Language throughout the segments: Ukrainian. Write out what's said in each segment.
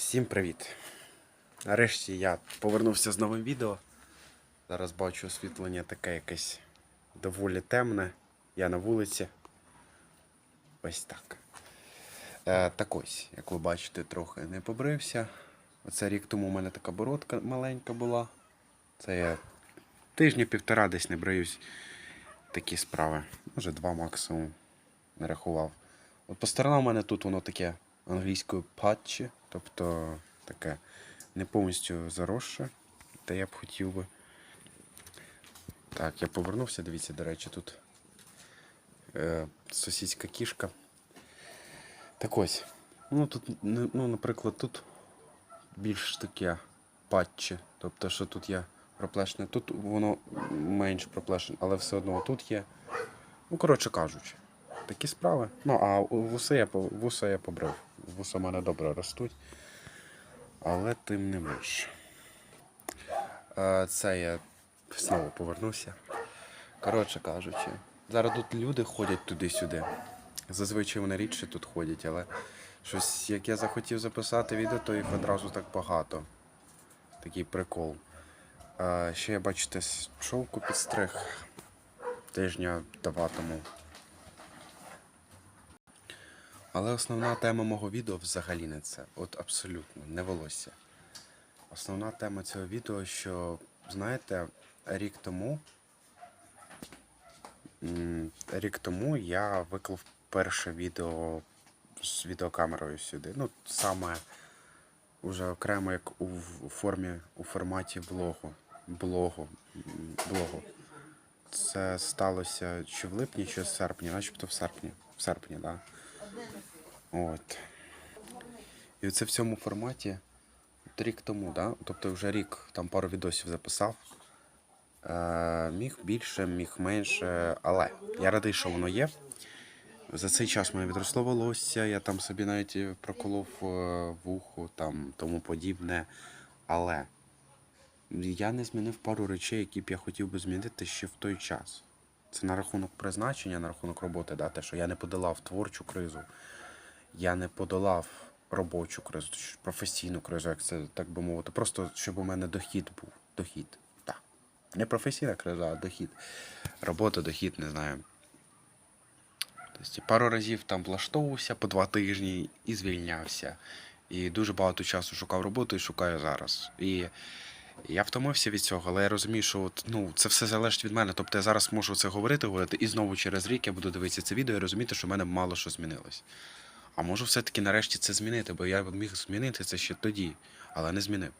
Всім привіт! Нарешті я повернувся з новим відео. Зараз бачу освітлення таке якесь доволі темне. Я на вулиці. Ось так. Е, так ось, як ви бачите, трохи не побрився. Оце рік тому у мене така бородка маленька була. Це я тижня півтора десь не бриюсь. Такі справи. Може два максимум не рахував. От по сторонам у мене тут воно таке англійською патчі, тобто таке не повністю заросше, та я б хотів би. Так, я повернувся, дивіться, до речі, тут е, сусідська кішка. Так ось. Ну, тут, ну, ну, наприклад, тут більш таке патчі. Тобто, що тут є проплешне, тут воно менш проплешне, але все одно тут є. Ну, коротше кажучи, такі справи. Ну, а вуса я, вуса я побрив. Вуса в мене добре ростуть. Але тим не менше. Е, Це я знову повернувся. Коротше кажучи, зараз тут люди ходять туди-сюди. Зазвичай вони рідше тут ходять, але щось, як я захотів записати відео, то їх одразу так багато. Такий прикол. Ще я бачите, човку підстриг тижня два тому. Але основна тема мого відео взагалі не це. От абсолютно, не волосся. Основна тема цього відео, що, знаєте, рік тому. Рік тому я виклав перше відео з відеокамерою сюди. Ну, саме уже окремо як у, формі, у форматі влогу. Блогу. блогу. Це сталося чи в липні, чи в серпні, начебто в серпні. В серпні, так. Да. От. І оце в цьому форматі рік тому, да? тобто вже рік там пару відосів записав. Е, міг більше, міг менше, але я радий, що воно є. За цей час мене відросло волосся, я там собі навіть проколов е, вухо, там тому подібне. Але я не змінив пару речей, які б я хотів би змінити ще в той час. Це на рахунок призначення, на рахунок роботи, да? те, що я не подолав творчу кризу, я не подолав робочу кризу, професійну кризу, як це так би мовити. Просто щоб у мене дохід був. Дохід. Так. Не професійна криза, а дохід. Робота, дохід, не знаю. Тобто пару разів там влаштовувався по два тижні і звільнявся. І дуже багато часу шукав роботу і шукаю зараз. І я втомився від цього, але я розумію, що от, ну, це все залежить від мене. Тобто я зараз можу це говорити, говорити, і знову через рік я буду дивитися це відео і розуміти, що в мене мало що змінилось. А можу все-таки нарешті це змінити, бо я міг змінити це ще тоді, але не змінив.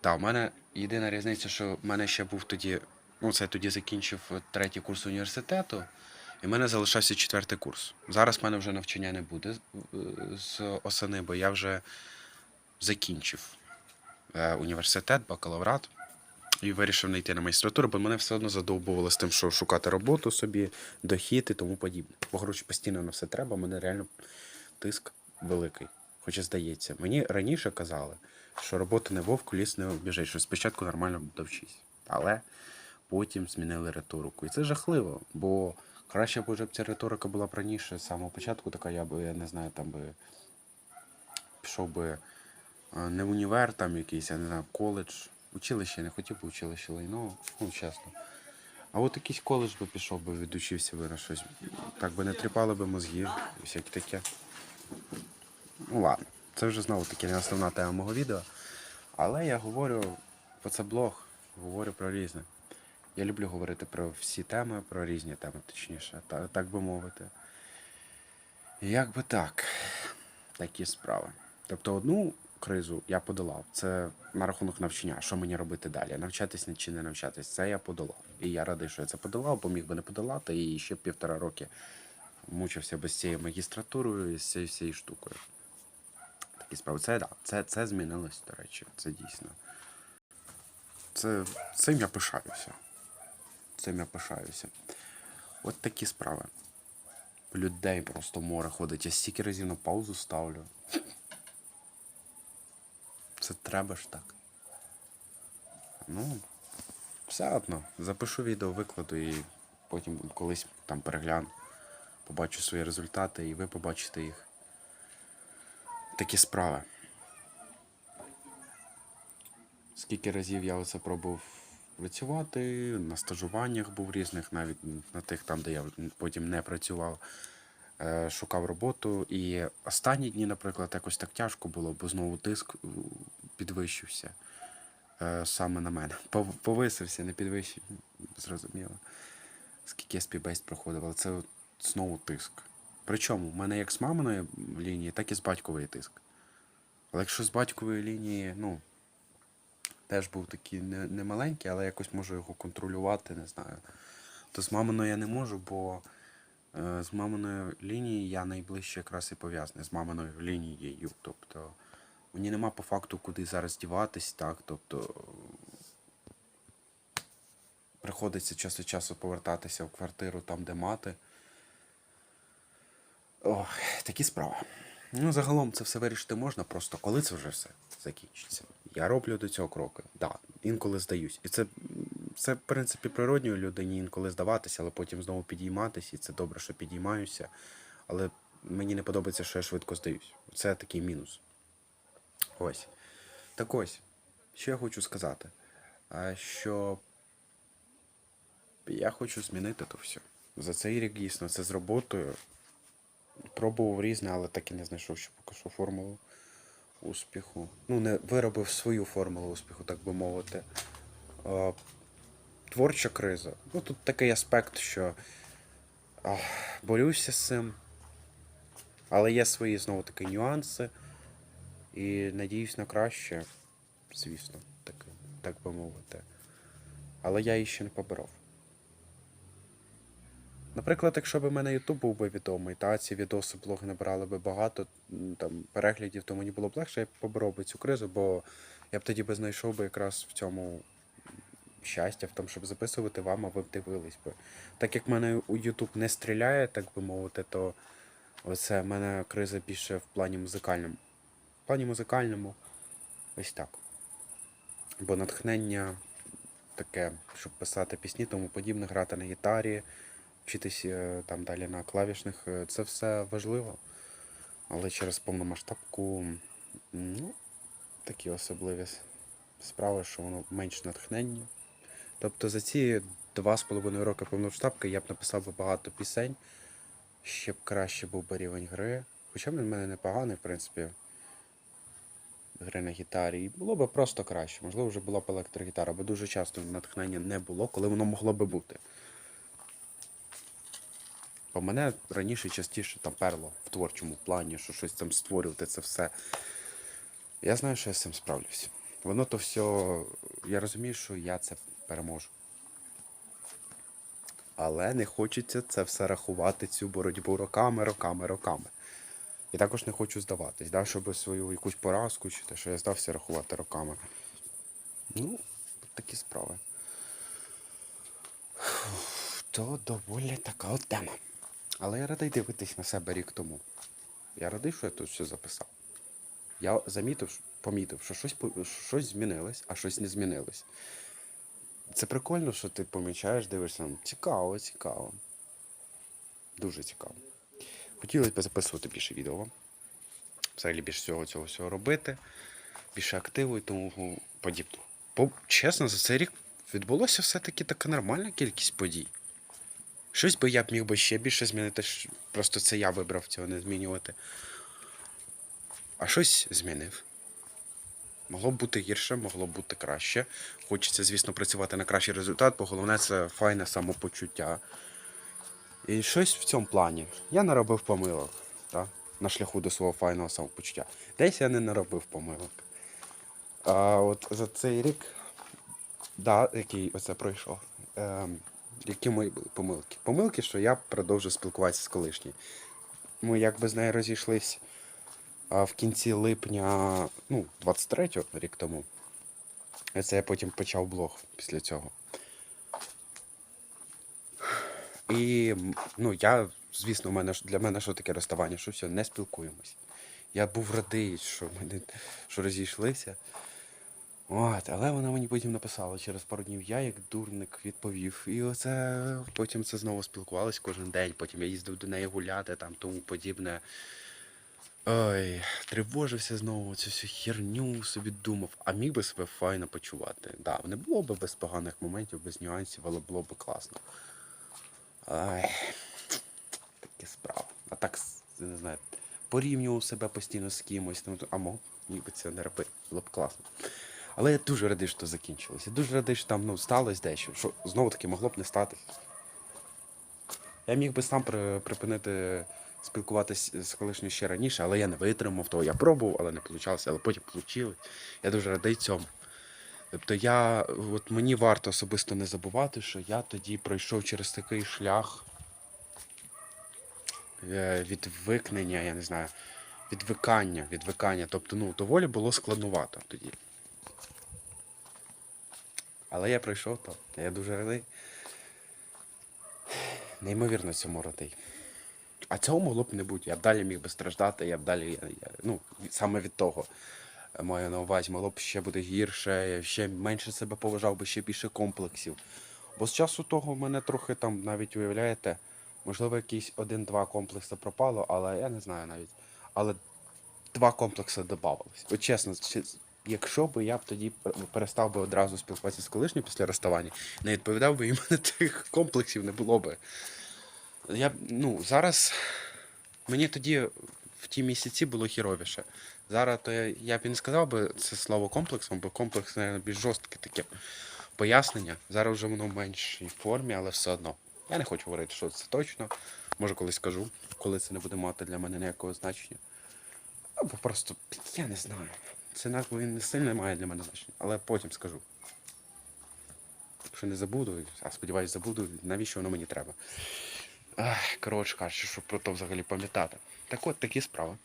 Так, у мене єдина різниця, що в мене ще був тоді, ну це я тоді закінчив третій курс університету, і в мене залишався четвертий курс. Зараз в мене вже навчання не буде з осени, бо я вже закінчив університет, бакалаврат. І вирішив не йти на магістратуру, бо мене все одно задовбувало з тим, що шукати роботу собі, дохід і тому подібне. Бо гроші постійно на все треба, мене реально тиск великий. Хоча здається, мені раніше казали, що робота не вовк, ліс не біжить, що спочатку нормально довчись. Але потім змінили риторику. І це жахливо, бо краще б ця риторика була б раніше, з самого початку, така я би, я не знаю, там би пішов би е, не в універ, там якийсь, я не знаю, коледж. Училище, не хотів би училище лайно, ну чесно. А от якийсь коледж би пішов би, відучився би на щось. Так би не тріпали би мозги і всяке таке. Ну ладно, це вже знову таки не основна тема мого відео. Але я говорю про це блог, говорю про різне. Я люблю говорити про всі теми, про різні теми, точніше, та, так би мовити. Як би так, такі справи. Тобто одну кризу я подолав. Це на рахунок навчання. Що мені робити далі? Навчатись чи не навчатись? Це я подолав. І я радий, що я це подолав, бо міг би не подолати і ще півтора роки мучився без цієї магістратурою і цією всією штукою. Такі справи. Це да, це, це змінилось, до речі, це дійсно. Це, цим я пишаюся. Цим я пишаюся. От такі справи. Людей просто море ходить. Я стільки разів на паузу ставлю. Це треба ж так. Ну, все одно. Запишу відео, викладу і потім колись там перегляну. Побачу свої результати і ви побачите їх. Такі справи. Скільки разів я оце пробував працювати, на стажуваннях був різних, навіть на тих там, де я потім не працював, е, шукав роботу. І останні дні, наприклад, якось так тяжко було, бо знову тиск підвищився е, саме на мене. Повисився, не підвищив, зрозуміло. Скільки я співбейст проходив, але це от знову тиск. Причому в мене як з маминої лінії, так і з батькової тиск. Але якщо з батькової лінії, ну, теж був такий не, не але якось можу його контролювати, не знаю. То з маминою я не можу, бо е, з маминою лінії я найближче якраз і пов'язаний з маминою лінією. Тобто мені нема по факту куди зараз діватись, так. Тобто приходиться час від часу повертатися в квартиру там, де мати. Ох, такі справи. Ну, загалом це все вирішити можна, просто коли це вже все закінчиться. Я роблю до цього кроки. Да, інколи здаюсь. І це, це, в принципі, природньо людині інколи здаватися, але потім знову підійматися, і це добре, що підіймаюся. Але мені не подобається, що я швидко здаюсь. Це такий мінус. Ось. Так ось, що я хочу сказати. Що я хочу змінити то все. За цей рік дійсно це з роботою. Пробував різне, але так і не знайшов ще поки що формулу успіху. Ну, не виробив свою формулу успіху, так би мовити. Творча криза. Ну, тут такий аспект, що борюся з цим. Але є свої знову таки нюанси. І надіюсь на краще, звісно, так, так би мовити. Але я її ще не поборов. Наприклад, якщо б мене Ютуб був би відомий, та ці відоси блоги набирали би багато там, переглядів, то мені було б легше, я б поборов би цю кризу, бо я б тоді би знайшов би якраз в цьому щастя, в тому, щоб записувати вам, а ви б дивились би. Так як мене у Ютуб не стріляє, так би мовити, то оце в мене криза більше в плані музикальному. Плані музикальному ось так. Бо натхнення таке, щоб писати пісні, тому подібне, грати на гітарі, вчитись е, там далі на клавішних, е, це все важливо. Але через повномасштабку, ну, такі особливі справи, що воно менш натхнення. Тобто за ці два з половиною роки повномасштабки я б написав би багато пісень, ще б краще був би рівень гри. Хоча він в мене непоганий, в принципі, гри на гітарі. І було б просто краще. Можливо, вже була б електрогітара, бо дуже часто натхнення не було, коли воно могло би бути. Бо мене раніше частіше там перло в творчому плані, що щось там створювати, це все. Я знаю, що я з цим справлюсь. Воно то все. Я розумію, що я це переможу. Але не хочеться це все рахувати, цю боротьбу роками, роками, роками. І також не хочу здаватись, да, щоб свою якусь поразку чи те, що я здався рахувати роками. Ну, такі справи. То доволі така от тема. Але я радий дивитись на себе рік тому. Я радий, що я тут все записав. Я замітив, помітив, що щось, щось змінилось, а щось не змінилось. Це прикольно, що ти помічаєш, дивишся. Цікаво, цікаво. Дуже цікаво. Хотілося б записувати більше відео вам. Взагалі більше всього цього всього робити, більше активу і тому подібного. Бо, чесно, за цей рік відбулося все-таки така нормальна кількість подій. Щось би я б міг би ще більше змінити, просто це я вибрав цього не змінювати. А щось змінив. Могло б бути гірше, могло б бути краще. Хочеться, звісно, працювати на кращий результат, бо головне це файне самопочуття. І щось в цьому плані. Я наробив помилок так? на шляху до свого файного самопочуття. Десь я не наробив помилок. А от за цей рік, да, який оце пройшов, ем, які мої були помилки? Помилки, що я продовжив спілкуватися з колишньою. Ми якби з нею розійшлись а, в кінці липня, ну, 23-го, рік тому. Це я потім почав блог після цього. І ну, я, звісно, в мене, для мене що таке розставання, що все, не спілкуємось. Я був радий, що ми що розійшлися. От, але вона мені потім написала через пару днів, я як дурник відповів. І оце потім це знову спілкувалися кожен день. Потім я їздив до неї гуляти, там тому подібне. Ой, тривожився знову, цю всю херню собі думав, а міг би себе файно почувати. Да, не було б без поганих моментів, без нюансів, але було б класно. Ай, таке справа. А так, не знаю, порівнював себе постійно з кимось, а мог, міг би це не робити, було б класно. Але я дуже радий, що закінчилось. Я дуже радий, що там ну, сталося дещо, що знову таки могло б не статись. Я міг би сам припинити спілкуватися з колишньою ще раніше, але я не витримав того. Я пробував, але не вийшло, але потім вийшло. Я дуже радий цьому. Тобто я, от мені варто особисто не забувати, що я тоді пройшов через такий шлях е, відвикнення, я не знаю, відвикання, відвикання. Тобто, ну, доволі було складновато тоді. Але я пройшов то. Я дуже радий. Неймовірно цьому радий. А цього могло б не бути. Я б далі міг би страждати, я б далі, я, я, ну, саме від того маю на увазі, могло б ще бути гірше, я ще менше себе поважав би, ще більше комплексів. Бо з часу того в мене трохи там навіть уявляєте, можливо, якісь один-два комплекси пропало, але я не знаю навіть. Але два комплекси додавалось. От чесно, якщо б я б тоді перестав би одразу спілкуватися з колишнім після розставання, не відповідав би, і мене тих комплексів не було би. Я ну, зараз мені тоді в ті місяці було хіровіше. Зараз то я, я б не сказав би це слово комплексом, бо комплекс, мабуть, більш жорстке таке пояснення. Зараз вже воно в меншій формі, але все одно. Я не хочу говорити, що це точно. Може, колись скажу, коли це не буде мати для мене ніякого значення. Або просто, я не знаю. Це навіть не сильно має для мене значення, але потім скажу. Якщо не забуду, а сподіваюсь, забуду, навіщо воно мені треба. Коротше кажучи, щоб про то взагалі пам'ятати. Так от такі справи.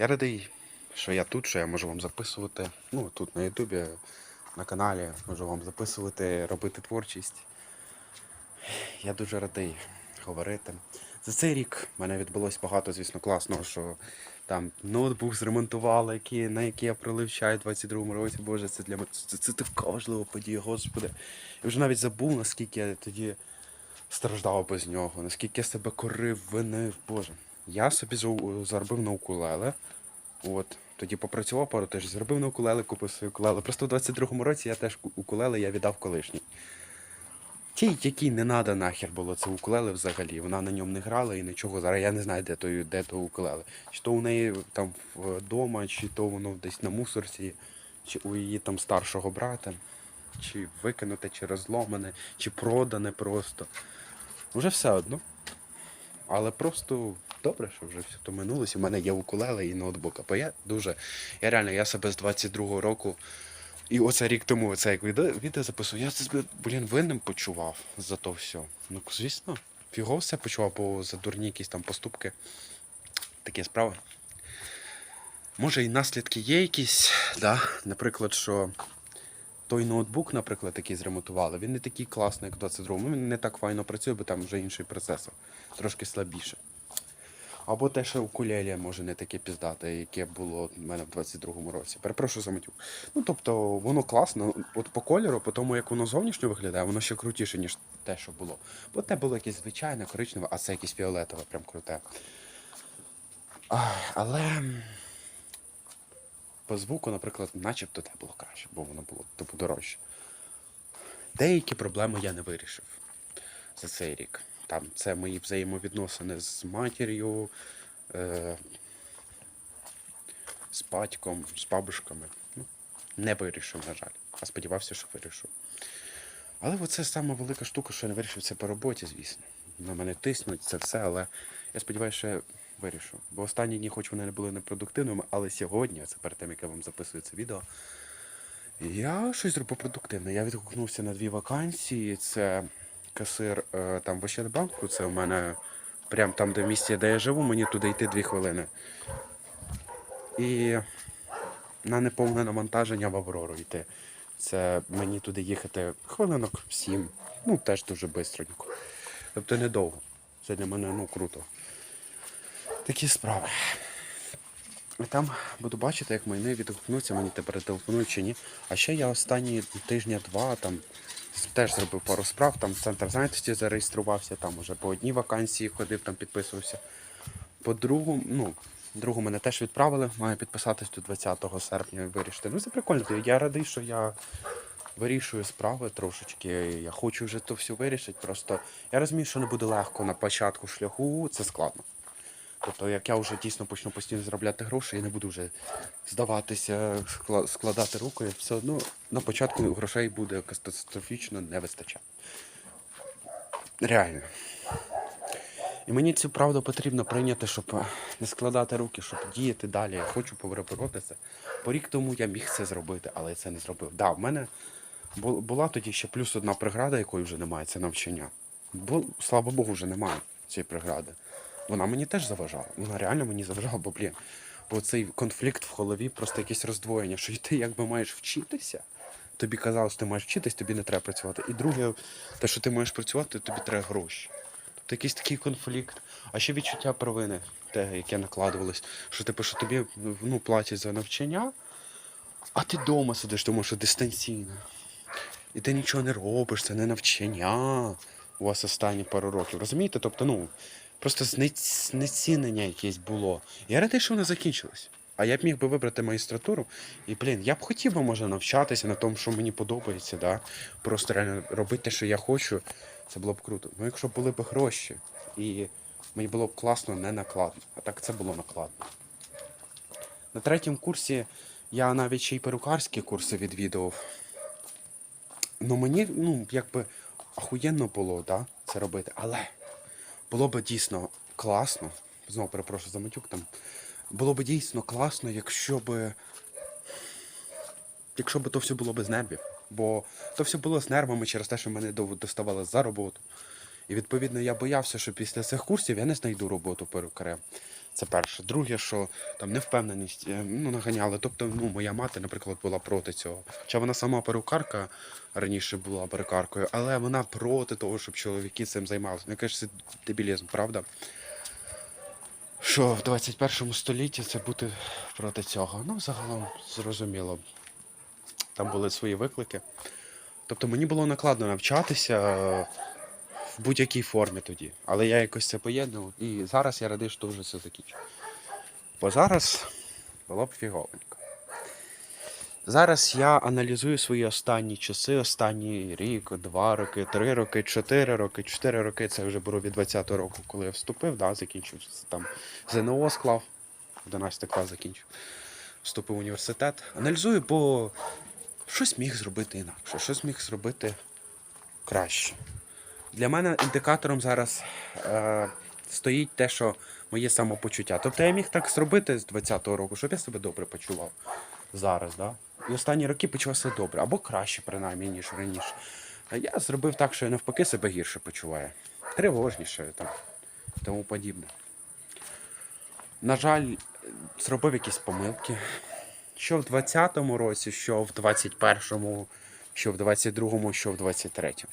Я радий, що я тут, що я можу вам записувати. Ну, тут на Ютубі, на каналі, можу вам записувати, робити творчість. Я дуже радий говорити. За цей рік в мене відбулось багато, звісно, класного, що там ноутбук зремонтували, який, на який я пролив чай у 22-му році. Боже, це для мене це, це така важлива подія, господи. Я вже навіть забув, наскільки я тоді страждав без нього, наскільки я себе корив, винив, Боже. Я собі заробив на укулеле. От. Тоді попрацював пару тижнів, зробив на укулеле, купив свою укулеле. Просто в 22-му році я теж укулеле я віддав колишній. Тій, якій не надо нахер було це укулеле взагалі. Вона на ньому не грала і нічого. Зараз я не знаю, де то, де то укулеле. Чи то у неї там вдома, чи то воно десь на мусорці, чи у її там старшого брата, чи викинуте, чи розломане, чи продане просто. Вже все одно. Але просто добре, що вже все то минулося. У мене є укулеле і ноутбук. Бо я дуже. Я реально, я себе з 22-го року. І оце рік тому це як відео, записував, я себе, блін, винним почував за то все. Ну, звісно, фігово все почував, бо за дурні якісь там поступки. Такі справи. Може і наслідки є якісь, да? наприклад, що той ноутбук, наприклад, який зремонтували, він не такий класний, як в 22-му. Він не так файно працює, бо там вже інший процесор, трошки слабіше. Або те, що укулеле може не таке піздате, яке було в мене в 22-му році. Перепрошую за матюк. Ну тобто воно класно, от по кольору, по тому, як воно зовнішньо виглядає, воно ще крутіше, ніж те, що було. Бо те було якесь звичайне, коричневе, а це якесь фіолетове, прям круте. Але по звуку, наприклад, начебто те було краще, бо воно було типу дорожче. Деякі проблеми я не вирішив за цей рік. Там це мої взаємовідносини з матір'ю, е, з батьком, з бабушками. Ну, не вирішив, на жаль. А сподівався, що вирішу. Але оце сама велика штука, що я не вирішив це по роботі, звісно. На мене тиснуть це все, але я сподіваюся, що я вирішу. Бо останні дні, хоч вони не були непродуктивними, але сьогодні, це перед тим, як я вам записую це відео, я щось зробив продуктивне. Я відгукнувся на дві вакансії. Це касир е, там в Ощадбанку, це у мене прямо там, де в місті, де я живу, мені туди йти дві хвилини. І на неповне навантаження в Аврору йти. Це мені туди їхати хвилинок сім. Ну, теж дуже бистренько. Тобто недовго. Це для мене ну, круто. Такі справи. І там буду бачити, як майни відгукнуться, мені тепер телефонують чи ні. А ще я останні тижня-два там теж зробив пару справ, там в центр зайнятості зареєструвався, там уже по одній вакансії ходив, там підписувався. По-другому, ну, другу мене теж відправили, маю підписатись до 20 серпня і вирішити. Ну це прикольно. Я радий, що я вирішую справи трошечки. Я хочу вже то все вирішити. Просто я розумію, що не буде легко на початку шляху, це складно. Тобто, як я вже дійсно почну постійно заробляти гроші, я не буду вже здаватися, скла- складати руки, все одно на початку грошей буде катастрофічно не вистачати. Реально. І мені цю правду потрібно прийняти, щоб е, не складати руки, щоб діяти далі. Я хочу поборотися. По рік тому я міг це зробити, але я це не зробив. Да, в мене була тоді ще плюс одна преграда, якої вже немає, це навчання. Бо, слава Богу, вже немає цієї прегради. Вона мені теж заважала. Вона реально мені заважала, бо блін. Бо цей конфлікт в голові, просто якесь роздвоєння, що ти якби маєш вчитися. Тобі казали, що ти маєш вчитись, тобі не треба працювати. І друге, те, що ти маєш працювати, тобі треба гроші. Тобто якийсь такий конфлікт. А ще відчуття провини, те, яке накладувалось, що типу, що тобі ну, платять за навчання, а ти вдома сидиш, тому що дистанційно. І ти нічого не робиш, це не навчання у вас останні пару років. Розумієте? Тобто, ну, просто знецінення якесь було. Я радий, що воно закінчилось. А я б міг би вибрати магістратуру, і, блін, я б хотів би, може, навчатися на тому, що мені подобається, да? просто реально робити те, що я хочу, це було б круто. Ну, якщо були б гроші, і мені було б класно, не накладно. А так це було накладно. На третьому курсі я навіть ще й перукарські курси відвідував. Ну мені, ну, якби ахуєнно було, да, це робити. Але було б дійсно класно. Знову перепрошую за матюк там. Було б дійсно класно, якщо б. Якщо б то все було без нервів. Бо то все було з нервами через те, що мене доставали за роботу. І відповідно я боявся, що після цих курсів я не знайду роботу перукарем. Це перше. Друге, що там невпевненість е, ну, наганяли. Тобто, ну, моя мати, наприклад, була проти цього. Хоча вона сама перукарка раніше була перукаркою, але вона проти того, щоб чоловіки цим займалися. Мені кажуть, це дебілізм, правда? Що в 21 столітті це бути проти цього. Ну, загалом зрозуміло. Там були свої виклики. Тобто мені було накладно навчатися будь-якій формі тоді. Але я якось це поєднував. І зараз я радий, що вже все закінчив. Бо зараз було б фіговенько. Зараз я аналізую свої останні часи, останній рік, два роки, три роки, чотири роки, чотири роки. Це вже беру від 20-го року, коли я вступив, да, закінчив там ЗНО склав, 11 клас закінчив. Вступив в університет. Аналізую, бо щось міг зробити інакше, щось міг зробити краще. Для мене індикатором зараз е, стоїть те, що моє самопочуття. Тобто я міг так зробити з 20-го року, щоб я себе добре почував зараз, да? І останні роки почувався добре, або краще, принаймні, ніж раніше. Я зробив так, що я навпаки себе гірше почуваю. Тривожніше там, тому подібне. На жаль, зробив якісь помилки. Що в 20-му році, що в 21-му, що в 22-му, що в 23-му.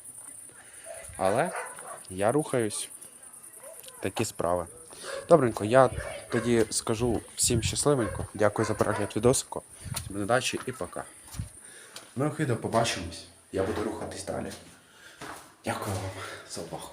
Але я рухаюсь. Такі справи. Добренько, я тоді скажу всім щасливенько. Дякую за перегляд відосику. Всім удачі і пока. Ну, хидо, побачимось. Я буду рухатись далі. Дякую вам за увагу.